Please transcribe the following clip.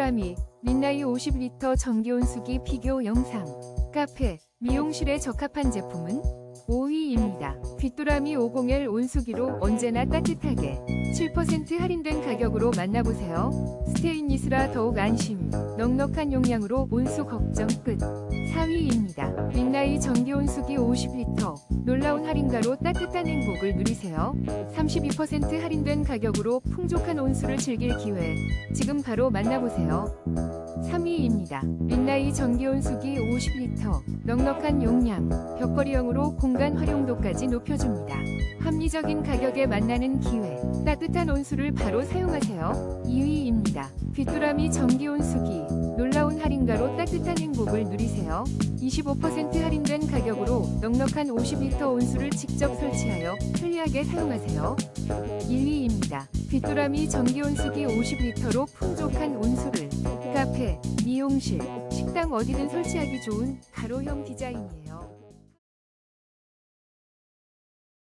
귀뚜라미, 린나이 50리터 전기온수기 비교 영상. 카페, 미용실에 적합한 제품은 5위입니다. 귀뚜라미 50L 온수기로 언제나 따뜻하게 7% 할인된 가격으로 만나보세요. 스테인리스라 더욱 안심, 넉넉한 용량으로 온수 걱정 끝. 4위입니다. 린나이 전기온수기 50리터. 할인가로 따뜻한 행복을 누리세요. 32% 할인된 가격으로 풍족한 온수를 즐길 기회. 지금 바로 만나보세요. 3위입니다. 린나이 전기온수기 50리터. 넉넉한 용량, 벽걸이형으로 공간 활용도까지 높여줍니다. 합리적인 가격에 만나는 기회. 따뜻한 온수를 바로 사용하세요. 2위입니다. 귀뚜라미 전기온수기. 놀라운 할인가로 따뜻한 행복을 누리세요. 25% 할인된 가격으로 넉넉한 50리터 온수를 직접 설치하여 편리하게 사용하세요. 1위입니다. 귀뚜라미 전기온수기 50리터로 풍족한 온수를 카페, 미용실, 식당 어디든 설치하기 좋은 가로형 디자인이에요.